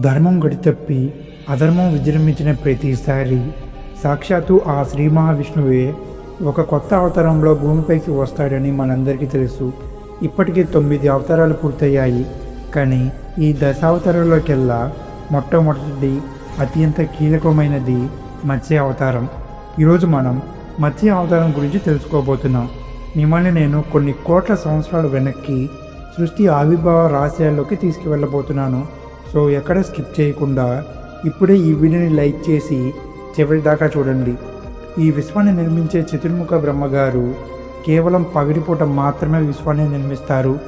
ధర్మం గడితప్పి అధర్మం విజృంభించిన ప్రతిసారి సాక్షాత్తు ఆ శ్రీ మహావిష్ణువే ఒక కొత్త అవతారంలో భూమిపైకి వస్తాడని మనందరికీ తెలుసు. ఇప్పటికే తొమ్మిది అవతారాలు పూర్తయ్యాయి. కానీ ఈ దశావతారంలోకెల్లా మొట్టమొదటిది అత్యంత కీలకమైనది మత్స్య అవతారం. ఈరోజు మనం మత్స్య అవతారం గురించి తెలుసుకోబోతున్నాం. మిమ్మల్ని నేను కొన్ని కోట్ల సంవత్సరాల వెనక్కి సృష్టి ఆవిర్భావ రహస్యాల్లోకి తీసుకువెళ్ళబోతున్నాను. సో ఎక్కడ స్కిప్ చేయకుండా ఇప్పుడే ఈ వీడియోని లైక్ చేసి చివరి దాకా చూడండి. ఈ విశ్వాన్ని నిర్మించే చతుర్ముఖ బ్రహ్మగారు కేవలం పగిడిపూట మాత్రమే విశ్వాన్ని నిర్మిస్తారు.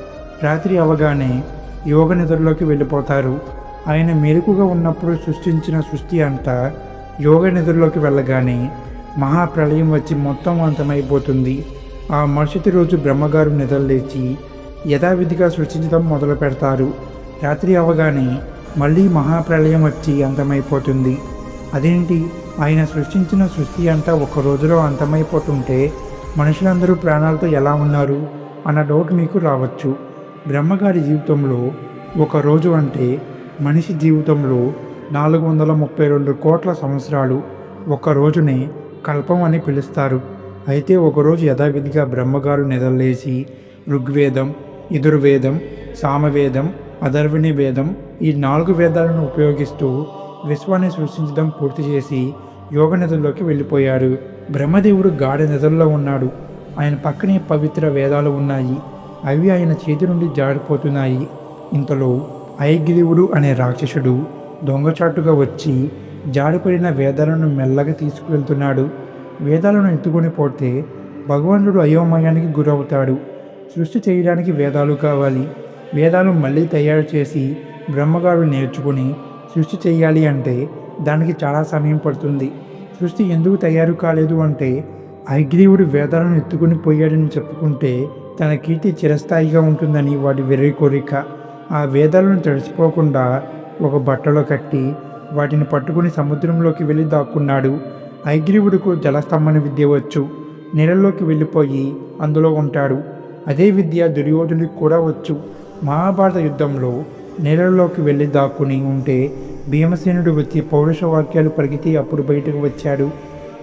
రాత్రి అవగానే యోగ నిద్రలోకి వెళ్ళిపోతారు. ఆయన మెలకుగా ఉన్నప్పుడు సృష్టించిన సృష్టి అంతా యోగ నిద్రలోకి వెళ్ళగానే మహాప్రళయం వచ్చి మొత్తం అంతమైపోతుంది. ఆ మరుసటి రోజు బ్రహ్మగారు నిద్రలేచి యథావిధిగా సృష్టించడం మొదలు పెడతారు రాత్రి అవగానే మళ్ళీ మహాప్రళయం వచ్చి అంతమైపోతుంది. అదేంటి? ఆయన సృష్టించిన సృష్టి అంతా ఒక రోజులో అంతమైపోతుంటే మనుషులందరూ ప్రాణాలతో ఎలా ఉన్నారు? అన్న డౌట్ మీకు రావచ్చు. బ్రహ్మగారి జీవితంలో ఒక రోజు అంటే మనిషి జీవితంలో నాలుగు వందల ముప్పై రెండు కోట్ల సంవత్సరాలు ఒక రోజునే కల్పం అని పిలుస్తారు. అయితే ఒకరోజు యథావిధిగా బ్రహ్మగారు నిద్రలేసి ఋగ్వేదం యజుర్వేదం సామవేదం అదర్విణి వేదం ఈ నాలుగు వేదాలను ఉపయోగిస్తూ విశ్వాన్ని సృష్టించడం పూర్తి చేసి యోగ నిధుల్లోకి వెళ్ళిపోయాడు. బ్రహ్మదేవుడు గాఢ నిధుల్లో ఉన్నాడు. ఆయన పక్కనే పవిత్ర వేదాలు ఉన్నాయి. అవి ఆయన చేతి నుండి జారిపోతున్నాయి. ఇంతలో ఐగిరివుడు అనే రాక్షసుడు దొంగచాటుగా వచ్చి జారిపడిన వేదాలను మెల్లగా తీసుకువెళ్తున్నాడు. వేదాలను ఎత్తుకొని పోతే భగవంతుడు అయోమయానికి గురవుతాడు. సృష్టి చేయడానికి వేదాలు కావాలి. వేదాలు మళ్ళీ తయారు చేసి బ్రహ్మగారు నేర్చుకుని సృష్టి చేయాలి అంటే దానికి చాలా సమయం పడుతుంది. సృష్టి ఎందుకు తయారు కాలేదు అంటే ఐగ్రీవుడు వేదాలను ఎత్తుకుని పోయాడని చెప్పుకుంటే తన కీర్తి చిరస్థాయిగా ఉంటుందని వాటి వెర్రి కోరిక. ఆ వేదాలను తడిసిపోకుండా ఒక బట్టలో కట్టి వాటిని పట్టుకుని సముద్రంలోకి వెళ్ళి దాక్కున్నాడు. ఐగ్రీవుడికు జలస్తంభన విద్య వచ్చు. నీళ్ళలోకి వెళ్ళిపోయి అందులో ఉంటాడు. అదే విద్య దుర్యోధనుడికి కూడా వచ్చు. మహాభారత యుద్ధంలో నేలలోకి వెళ్ళి దాక్కుని ఉంటే భీమసేనుడు వచ్చి పౌరుష వాక్యాలు పరిగితే అప్పుడు బయటకు వచ్చాడు.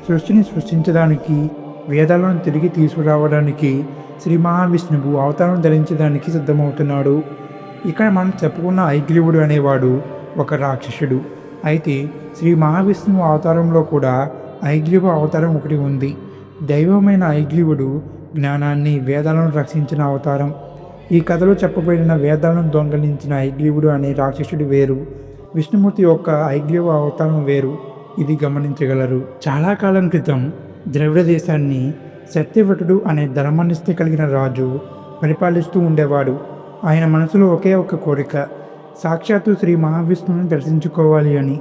సృష్టిని సృష్టించడానికి వేదాలను తిరిగి తీసుకురావడానికి శ్రీ మహావిష్ణువు అవతారం ధరించడానికి సిద్ధమవుతున్నాడు. ఇక్కడ మనం చెప్పుకున్న ఐగ్రీవుడు అనేవాడు ఒక రాక్షసుడు. అయితే శ్రీ మహావిష్ణువు అవతారంలో కూడా ఐగ్రీవ అవతారం ఒకటి ఉంది. దైవమైన ఐగ్రీవుడు జ్ఞానాన్ని వేదాలను రక్షించిన అవతారం. ఈ కథలో చెప్పబడిన వేదాలను దొంగలించిన ఐగ్రీవుడు అనే రాక్షసుడు వేరు. విష్ణుమూర్తి యొక్క ఐగ్రీవ అవతారం వేరు. ఇది గమనించగలరు. చాలా కాలం క్రితం ద్రవిడ దేశాన్ని సత్యవటుడు అనే ధర్మనిష్ట కలిగిన రాజు పరిపాలిస్తూ ఉండేవాడు. ఆయన మనసులో ఒకే ఒక కోరిక సాక్షాత్తు శ్రీ మహావిష్ణువుని దర్శించుకోవాలి అని.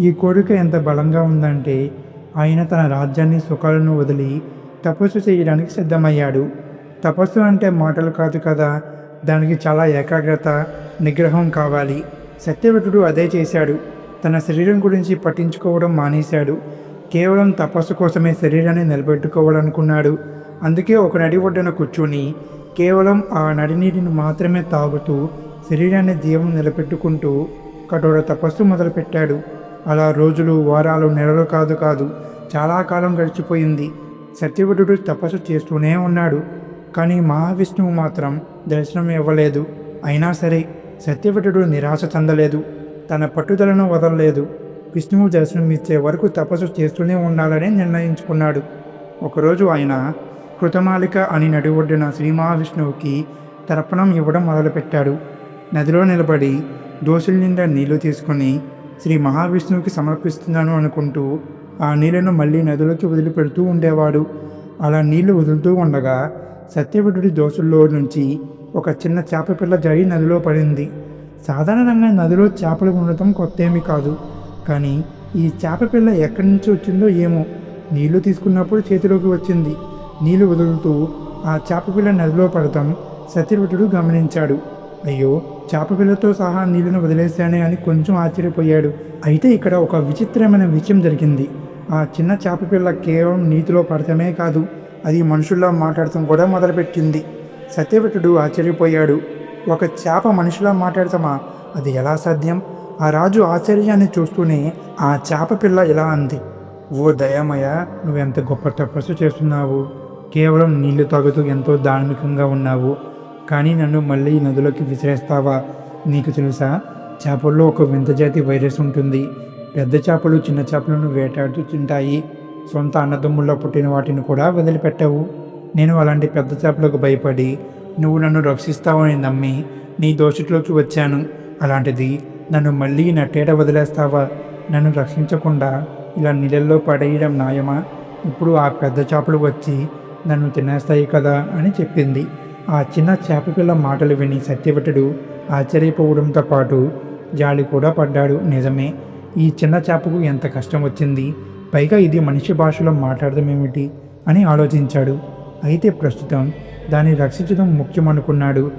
ఈ కోరిక ఎంత బలంగా ఉందంటే ఆయన తన రాజ్యాన్ని సుఖాలను వదిలి తపస్సు చేయడానికి సిద్ధమయ్యాడు. తపస్సు అంటే మాటలు కాదు కదా దానికి చాలా ఏకాగ్రత నిగ్రహం కావాలి. సత్యవటుడు అదే చేశాడు. తన శరీరం గురించి పట్టించుకోవడం మానేశాడు. కేవలం తపస్సు కోసమే శరీరాన్ని నిలబెట్టుకోవాలనుకున్నాడు. అందుకే ఒక నడి ఒడ్డున కూర్చొని కేవలం ఆ నడి నీటిని మాత్రమే తాగుతూ శరీరాన్ని జీవం నిలబెట్టుకుంటూ కఠోర తపస్సు మొదలుపెట్టాడు. అలా రోజులు వారాలు నెలలు కాదు కాదు చాలా కాలం గడిచిపోయింది. సత్యవటుడు తపస్సు చేస్తూనే ఉన్నాడు. కానీ మహావిష్ణువు మాత్రం దర్శనం ఇవ్వలేదు. అయినా సరే సత్యవటుడు నిరాశ చెందలేదు. తన పట్టుదలను వదలలేదు. విష్ణువు దర్శనం ఇచ్చే వరకు తపస్సు చేస్తూనే ఉండాలని నిర్ణయించుకున్నాడు. ఒకరోజు ఆయన కృతమాలిక అని నడి శ్రీ మహావిష్ణువుకి తర్పణం ఇవ్వడం మొదలుపెట్టాడు. నదిలో నిలబడి దోసుల నిండా నీళ్ళు తీసుకుని శ్రీ మహావిష్ణువుకి సమర్పిస్తున్నాను అనుకుంటూ ఆ నీళ్ళను మళ్ళీ నదిలోకి వదిలిపెడుతూ ఉండేవాడు. అలా నీళ్ళు వదులుతూ ఉండగా సత్యవటుడి దోసుల్లో నుంచి ఒక చిన్న చేప పిల్ల జరి నదిలో పడింది. సాధారణంగా నదిలో చేపలు ఉండటం కొత్త ఏమీ కాదు. కానీ ఈ చేప పిల్ల ఎక్కడి నుంచి వచ్చిందో ఏమో నీళ్ళు తీసుకున్నప్పుడు చేతిలోకి వచ్చింది. నీళ్ళు వదులుతూ ఆ చేప పిల్ల నదిలో పడటం సత్యవటుడు గమనించాడు. అయ్యో చేప పిల్లతో సహా నీళ్ళను వదిలేశానే అని కొంచెం ఆశ్చర్యపోయాడు. అయితే ఇక్కడ ఒక విచిత్రమైన విషయం జరిగింది. ఆ చిన్న చేప పిల్ల కేవలం నీటిలో పడటమే కాదు అది మనుషుల్లా మాట్లాడటం కూడా మొదలుపెట్టింది. సత్యవటుడు ఆశ్చర్యపోయాడు. ఒక చేప మనుషులా మాట్లాడతామా అది ఎలా సాధ్యం? ఆ రాజు ఆశ్చర్యాన్ని చూస్తూనే ఆ చేప పిల్ల ఇలా అంది. ఓ దయామయ నువ్వెంత గొప్ప తపస్సు చేస్తున్నావు? కేవలం నీళ్ళు తాగుతూ ఎంతో ధార్మికంగా ఉన్నావు. కానీ నన్ను మళ్ళీ నదిలోకి విసిరేస్తావా? నీకు తెలుసా? చేపల్లో ఒక వింత జాతి వైరస్ ఉంటుంది. పెద్ద చేపలు చిన్న చేపలను వేటాడుతూ తింటాయి. సొంత అన్నదమ్ముల్లో పుట్టిన వాటిని కూడా వదిలిపెట్టవు. నేను అలాంటి పెద్ద చేపలకు భయపడి నువ్వు నన్ను రక్షిస్తావని నమ్మి నీ దోషుట్లోకి వచ్చాను. అలాంటిది నన్ను మళ్ళీ నట్టేట వదిలేస్తావా? నన్ను రక్షించకుండా ఇలా నీళ్ళల్లో పడేయడం న్యాయమా? ఇప్పుడు ఆ పెద్ద చేపలు వచ్చి నన్ను తినేస్తాయి కదా అని చెప్పింది. ఆ చిన్న చేపపిల్ల మాటలు విని సత్యవటుడు ఆశ్చర్యపోవడంతో పాటు జాలి కూడా పడ్డాడు. నిజమే ఈ చిన్న చేపకు ఎంత కష్టం వచ్చింది. పైగా ఇది మనిషి భాషలో మాట్లాడడం ఏమిటి అని ఆలోచించాడు. అయితే ప్రస్తుతం దాన్ని రక్షించడం ముఖ్యమనుకున్నాడు.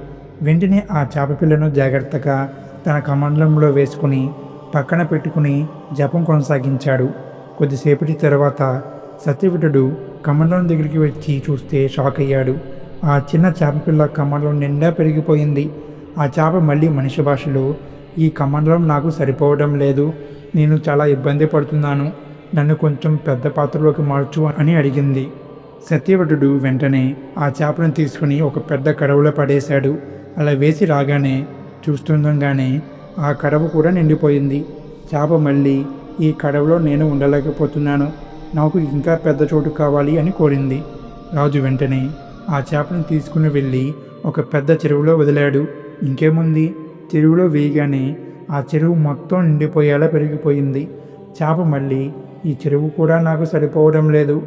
వెంటనే ఆ చేప పిల్లను జాగ్రత్తగా తన కమండలంలో వేసుకుని పక్కన పెట్టుకుని జపం కొనసాగించాడు. కొద్దిసేపటి తర్వాత సత్యవిటుడు కమండలం దగ్గరికి వచ్చి చూస్తే షాక్ అయ్యాడు. ఆ చిన్న చేపపిల్ల కమండలం నిండా పెరిగిపోయింది. ఆ చేప మళ్ళీ మనిషి భాషలో ఈ కమండలం నాకు సరిపోవడం లేదు. నేను చాలా ఇబ్బంది పడుతున్నాను. నన్ను కొంచెం పెద్ద పాత్రలోకి మార్చు అని అడిగింది. సత్యవటుడు వెంటనే ఆ చేపను తీసుకుని ఒక పెద్ద కడవలో పడేశాడు. అలా వేసి రాగానే చూస్తుండగానే ఆ కడవ కూడా నిండిపోయింది. చేప మళ్ళీ ఈ కడవలో నేను ఉండలేకపోతున్నాను. నాకు ఇంకా పెద్ద చోటు కావాలి అని కోరింది. రాజు వెంటనే ఆ చేపను తీసుకుని వెళ్ళి ఒక పెద్ద చెరువులో వదిలాడు. ఇంకేముంది? చెరువులో వేయగానే ఆ చెరువు మొత్తం నిండిపోయేలా పెరిగిపోయింది. చేప మళ్ళీ ఈ చెరువు కూడా నాకు సరిపోవడం లేదు.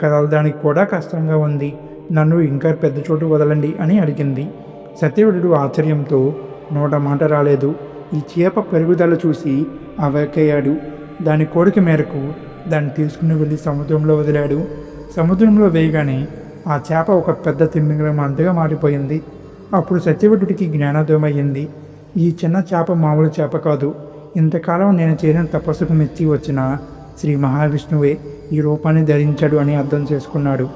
కదలడానికి కూడా కష్టంగా ఉంది. నన్ను ఇంకా పెద్ద చోటు వదలండి అని అడిగింది. సత్యవటుడు ఆశ్చర్యంతో నోట మాట రాలేదు. ఈ చేప పెరుగుదల చూసి అవేకయ్యాడు దాని కోరిక మేరకు దాన్ని తీసుకుని వెళ్ళి సముద్రంలో వదిలాడు. సముద్రంలో వేయగానే ఆ చేప ఒక పెద్ద తిమ్మింగలం అంతగా మారిపోయింది. అప్పుడు సత్యవటుడికి జ్ఞానోదయం ఈ చిన్న చేప మామూలు చేప కాదు. ఇంతకాలం నేను చేసిన తపస్సుకు మెచ్చి వచ్చిన శ్రీ మహావిష్ణువే ఈ రూపాన్ని ధరించాడు అని అర్థం చేసుకున్నాడు.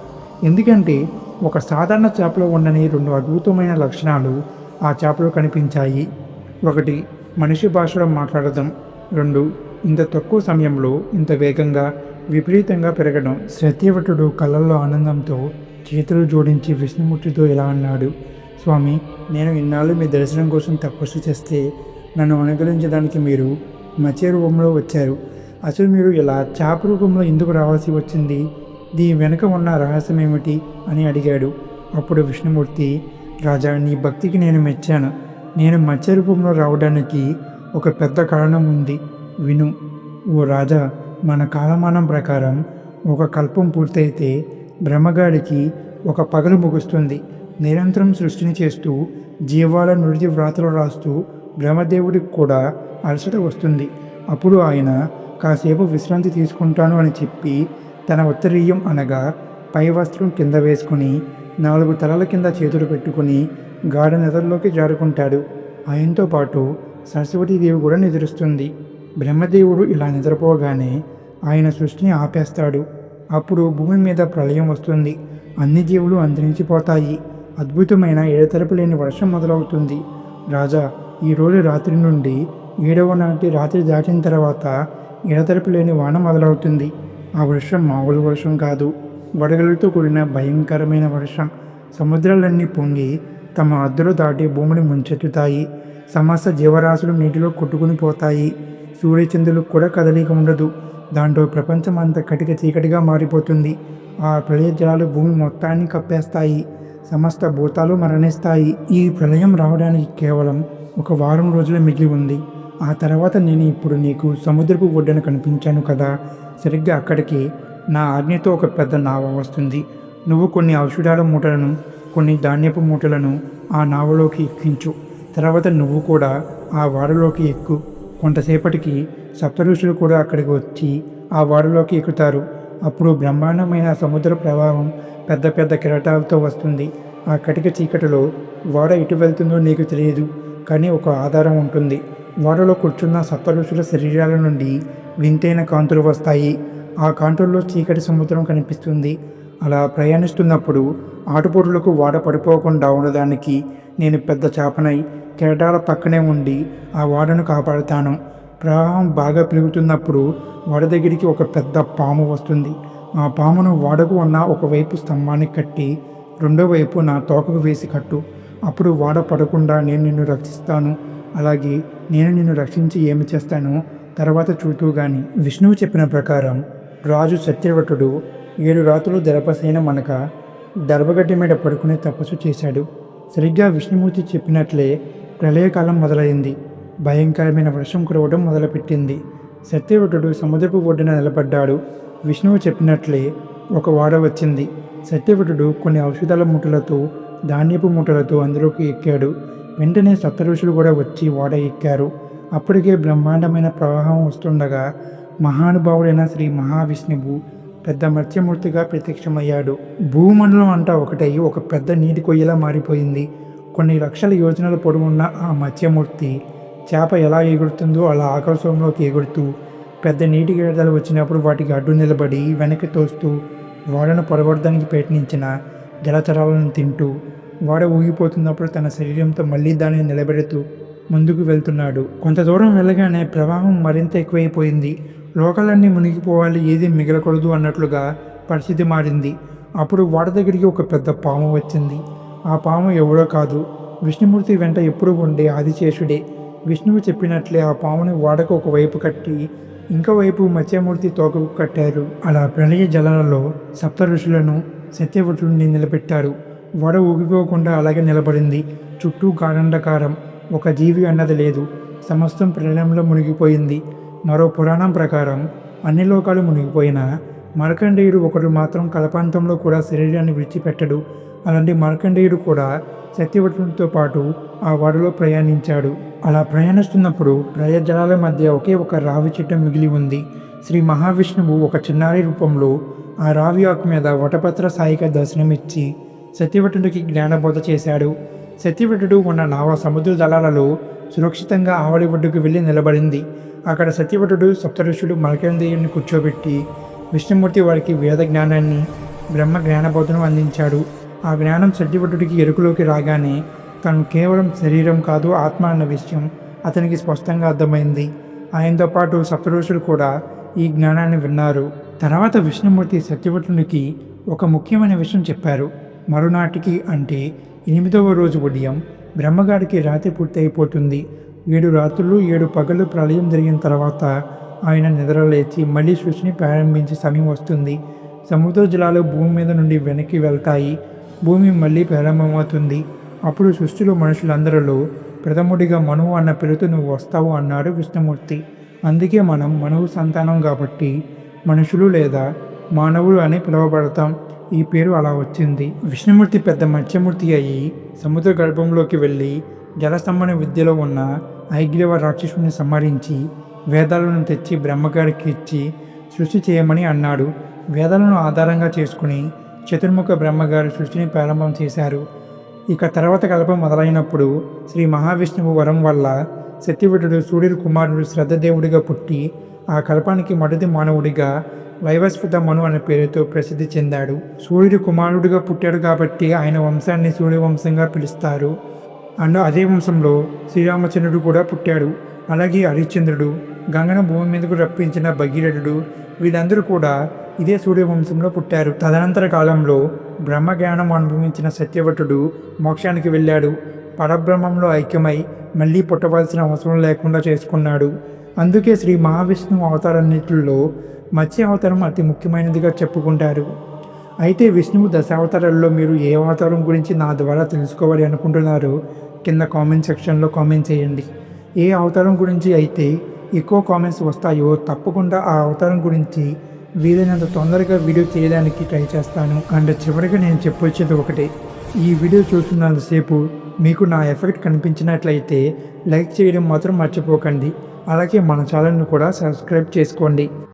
ఎందుకంటే ఒక సాధారణ చేపలో ఉండని రెండు అద్భుతమైన లక్షణాలు ఆ చేపలో కనిపించాయి. ఒకటి మనిషి భాషలో మాట్లాడడం రెండు ఇంత తక్కువ సమయంలో ఇంత వేగంగా విపరీతంగా పెరగడం. సత్యవటుడు కళ్ళల్లో ఆనందంతో చేతులు జోడించి విష్ణుమూర్తితో ఇలా అన్నాడు. స్వామి నేను ఇన్నాళ్ళు మీ దర్శనం కోసం తపస్సు చేస్తే నన్ను అనుగ్రహించడానికి మీరు మత్స్య రూపంలో వచ్చారు. అసలు మీరు ఇలా చేప రూపంలో ఎందుకు రావాల్సి వచ్చింది? దీని వెనుక ఉన్న రహస్యం ఏమిటి అని అడిగాడు. అప్పుడు విష్ణుమూర్తి రాజా నీ భక్తికి నేను మెచ్చాను. నేను మత్స్య రూపంలో రావడానికి ఒక పెద్ద కారణం ఉంది. విను ఓ రాజా మన కాలమానం ప్రకారం ఒక కల్పం పూర్తయితే బ్రహ్మగాడికి ఒక పగలు ముగుస్తుంది. నిరంతరం సృష్టిని చేస్తూ జీవాల నృతి వ్రాతలు రాస్తూ బ్రహ్మదేవుడికి కూడా అలసట వస్తుంది. అప్పుడు ఆయన కాసేపు విశ్రాంతి తీసుకుంటాను అని చెప్పి తన ఉత్తరీయం అనగా పై వస్త్రం కింద వేసుకుని నాలుగు తలల కింద చేతులు పెట్టుకుని గాఢ నిద్రలోకి జారుకుంటాడు. ఆయనతో పాటు సరస్వతీదేవి కూడా నిద్రిస్తుంది. బ్రహ్మదేవుడు ఇలా నిద్రపోగానే ఆయన సృష్టిని ఆపేస్తాడు. అప్పుడు భూమి మీద ప్రళయం వస్తుంది. అన్ని జీవులు అంతరించిపోతాయి. అద్భుతమైన ఎడతెరపు లేని వర్షం మొదలవుతుంది. రాజా ఈరోజు రాత్రి నుండి ఏడవ నాటి రాత్రి దాటిన తర్వాత ఎడతెరపు లేని వాన మొదలవుతుంది. ఆ వర్షం మామూలు వర్షం కాదు. వడగలతో కూడిన భయంకరమైన వర్షం. సముద్రాలన్నీ పొంగి తమ అద్దులు దాటి భూమిని ముంచెత్తుతాయి. సమస్త జీవరాశులు నీటిలో కొట్టుకుని పోతాయి. సూర్యచంద్రులకు కూడా కదలిక ఉండదు. దాంట్లో ప్రపంచం అంతా కటిక చీకటిగా మారిపోతుంది. ఆ ప్రళయ జలాలు భూమి మొత్తాన్ని కప్పేస్తాయి. సమస్త భూతాలు మరణిస్తాయి. ఈ ప్రళయం రావడానికి కేవలం ఒక వారం రోజులే మిగిలి ఉంది. ఆ తర్వాత నేను ఇప్పుడు నీకు సముద్రపు ఒడ్డున కనిపించాను కదా. సరిగ్గా అక్కడికి నా ఆజ్ఞతో ఒక పెద్ద నావ వస్తుంది. నువ్వు కొన్ని ఔషధాల మూటలను కొన్ని ధాన్యపు మూటలను ఆ నావలోకి ఎక్కించు. తర్వాత నువ్వు కూడా ఆ వాడలోకి ఎక్కు. కొంతసేపటికి సప్తఋషులు కూడా అక్కడికి వచ్చి ఆ వాడలోకి ఎక్కుతారు. అప్పుడు బ్రహ్మాండమైన సముద్ర ప్రవాహం పెద్ద పెద్ద కిరటాలతో వస్తుంది. ఆ కటిక చీకటిలో వాడ ఎటు వెళ్తుందో నీకు తెలియదు కానీ ఒక ఆధారం ఉంటుంది. వాడలో కూర్చున్న సప్తఋషుల శరీరాల నుండి వింతైన కాంతులు వస్తాయి. ఆ కాంతుల్లో చీకటి సముద్రం కనిపిస్తుంది. అలా ప్రయాణిస్తున్నప్పుడు ఆటుపోటులకు వాడ పడిపోకుండా ఉండడానికి నేను పెద్ద చేపనై కెరటాల పక్కనే ఉండి ఆ వాడను కాపాడుతాను. ప్రవాహం బాగా పెరుగుతున్నప్పుడు వాడ దగ్గరికి ఒక పెద్ద పాము వస్తుంది. ఆ పామును వాడకు ఉన్న ఒకవైపు స్తంభానికి కట్టి రెండో వైపు నా తోకకు వేసి కట్టు. అప్పుడు వాడ పడకుండా నేను నిన్ను రక్షిస్తాను. అలాగే నేను నిన్ను రక్షించి ఏమి చేస్తానో తర్వాత చూతూ గాని. విష్ణువు చెప్పిన ప్రకారం రాజు సత్యవటుడు ఏడు రాత్రులు దర్భసేన మనక దర్భగడ్డి మీద పడుకునే తపస్సు చేశాడు. సరిగ్గా విష్ణుమూర్తి చెప్పినట్లే ప్రళయకాలం మొదలైంది. భయంకరమైన వర్షం కురవడం మొదలుపెట్టింది. సత్యవటుడు సముద్రపు ఒడ్డున నిలబడ్డాడు. విష్ణువు చెప్పినట్లే ఒక వాడ వచ్చింది. సత్యవటుడు కొన్ని ఔషధాల మూటలతో ధాన్యపు మూటలతో అందులోకి ఎక్కాడు. వెంటనే సప్తఋషులు కూడా వచ్చి ఓడ ఎక్కారు. అప్పటికే బ్రహ్మాండమైన ప్రవాహం వస్తుండగా మహానుభావుడైన శ్రీ మహావిష్ణువు పెద్ద మత్స్యమూర్తిగా ప్రత్యక్షమయ్యాడు. భూమండలం అంతా ఒకటై ఒక పెద్ద నీటి కొయ్యలా మారిపోయింది. కొన్ని లక్షల యోజనల పొడవున్న ఆ మత్స్యమూర్తి చేప ఎలా ఎగురుతుందో అలా ఆకాశంలోకి ఎగురుతూ పెద్ద నీటి గడదలు వచ్చినప్పుడు వాటికి అడ్డు నిలబడి వెనక్కి తోస్తూ వాడను పొడగొడడానికి ప్రయత్నించిన జలచరాలను తింటూ వాడ ఊగిపోతున్నప్పుడు తన శరీరంతో మళ్ళీ దానిని నిలబెడుతూ ముందుకు వెళ్తున్నాడు. కొంత దూరం వెళ్ళగానే ప్రవాహం మరింత ఎక్కువైపోయింది. లోకలన్నీ మునిగిపోవాలి ఏది మిగలకూడదు అన్నట్లుగా పరిస్థితి మారింది. అప్పుడు వాడ దగ్గరికి ఒక పెద్ద పాము వచ్చింది. ఆ పాము ఎవడో కాదు. విష్ణుమూర్తి వెంట ఎప్పుడు ఉండే ఆదిశేషుడే. విష్ణువు చెప్పినట్లే ఆ పాముని వాడకు ఒక వైపు కట్టి ఇంకో వైపు మత్స్యమూర్తి తోకకు కట్టారు. అలా ప్రళయ జలాలలో సప్త ఋషులను సత్యవటుడిని నిలబెట్టారు. వడ ఊగిపోకుండా అలాగే నిలబడింది. చుట్టూ గాఢండకారం ఒక జీవి అన్నది లేదు. సమస్తం ప్రళయంలో మునిగిపోయింది. మరో పురాణం ప్రకారం అన్ని లోకాలు మునిగిపోయినా మార్కండేయుడు ఒకడు మాత్రం కల్పాంతంలో కూడా శరీరాన్ని విడిచిపెట్టడు. అలాంటి మార్కండేయుడు కూడా సత్యవటునితో పాటు ఆ వాడలో ప్రయాణించాడు. అలా ప్రయాణిస్తున్నప్పుడు ప్రళయ మధ్య ఒకే ఒక రావి చెట్టు మిగిలి ఉంది. శ్రీ మహావిష్ణువు ఒక చిన్నారి రూపంలో ఆ రావి ఆకు మీద వటపత్ర సాయిగా దర్శనమిచ్చి సత్యవటుడికి జ్ఞానబోధ చేశాడు. సత్యవటుడు ఉన్న నావ సముద్ర జలాలలో సురక్షితంగా ఆవలి ఒడ్డుకు వెళ్ళి నిలబడింది. అక్కడ సత్యవటుడు సప్తఋషుడు మలకందేయుని కూర్చోబెట్టి విష్ణుమూర్తి వారికి వేద జ్ఞానాన్ని బ్రహ్మ జ్ఞానబోధను అందించాడు. ఆ జ్ఞానం సత్యవటుడికి ఎరుకులోకి రాగానే తను కేవలం శరీరం కాదు ఆత్మ అన్న విషయం అతనికి స్పష్టంగా అర్థమైంది. ఆయనతో పాటు సప్తఋషులు కూడా ఈ జ్ఞానాన్ని విన్నారు. తర్వాత విష్ణుమూర్తి సత్యవటునికి ఒక ముఖ్యమైన విషయం చెప్పారు. మరునాటికి అంటే ఎనిమిదవ రోజు ఉదయం బ్రహ్మగాడికి రాత్రి పూర్తి అయిపోతుంది ఏడు రాత్రులు ఏడు పగలు ప్రళయం జరిగిన తర్వాత ఆయన నిద్రలేచి మళ్ళీ సృష్టిని ప్రారంభించే సమయం వస్తుంది. సముద్ర జలాలు భూమి మీద నుండి వెనక్కి వెళ్తాయి. భూమి మళ్ళీ ప్రారంభమవుతుంది. అప్పుడు సృష్టిలో మనుషులందరిలో ప్రథముడిగా మనువు అన్న పేరుతో నువ్వు వస్తావు అన్నాడు విష్ణుమూర్తి. అందుకే మనం మనువు సంతానం కాబట్టి మనుషులు లేదా మానవులు అని పిలువబడతాం. ఈ పేరు అలా వచ్చింది. విష్ణుమూర్తి పెద్ద మత్స్యమూర్తి అయి సముద్ర గర్భంలోకి వెళ్ళి జలస్తంభన విద్యలో ఉన్న ఐగ్రీవ రాక్షసుని సంహరించి వేదాలను తెచ్చి బ్రహ్మగారికి ఇచ్చి సృష్టి చేయమని అన్నాడు. వేదాలను ఆధారంగా చేసుకుని చతుర్ముఖ బ్రహ్మగారు సృష్టిని ప్రారంభం చేశారు. ఇక తర్వాత కల్పం మొదలైనప్పుడు శ్రీ మహావిష్ణువు వరం వల్ల సత్యవిటుడు సూర్యుడు కుమారుడు శ్రద్ధదేవుడిగా పుట్టి ఆ కల్పానికి మొదటి మానవుడిగా వైవస్వత మను అనే పేరుతో ప్రసిద్ధి చెందాడు. సూర్యుడు కుమారుడిగా పుట్టాడు కాబట్టి ఆయన వంశాన్ని సూర్యవంశంగా పిలుస్తారు. అండ్ అదే వంశంలో శ్రీరామచంద్రుడు కూడా పుట్టాడు. అలాగే హరిశ్చంద్రుడు గంగన భూమి మీదకు రప్పించిన భగీరథుడు వీళ్ళందరూ కూడా ఇదే సూర్యవంశంలో పుట్టారు. తదనంతర కాలంలో బ్రహ్మజ్ఞానం అనుభవించిన సత్యవటుడు మోక్షానికి వెళ్ళాడు. పరబ్రహ్మంలో ఐక్యమై మళ్ళీ పుట్టవలసిన అవసరం లేకుండా చేసుకున్నాడు. అందుకే శ్రీ మహావిష్ణువు అవతారన్నిటిలో మత్స్య అవతారం అతి ముఖ్యమైనదిగా చెప్పుకుంటారు. అయితే విష్ణువు దశావతారాల్లో మీరు ఏ అవతారం గురించి నా ద్వారా తెలుసుకోవాలి అనుకుంటున్నారో కింద కామెంట్ సెక్షన్లో కామెంట్ చేయండి. ఏ అవతారం గురించి అయితే ఎక్కువ కామెంట్స్ వస్తాయో తప్పకుండా ఆ అవతారం గురించి వీలైనంత తొందరగా వీడియో చేయడానికి ట్రై చేస్తాను. అండ్ చివరిగా నేను చెప్పొచ్చేది ఒకటే ఈ వీడియో చూస్తున్నంతసేపు మీకు నా ఎఫెక్ట్ కనిపించినట్లయితే లైక్ చేయడం మాత్రం మర్చిపోకండి. అలాగే మన ఛానల్ను కూడా సబ్స్క్రైబ్ చేసుకోండి.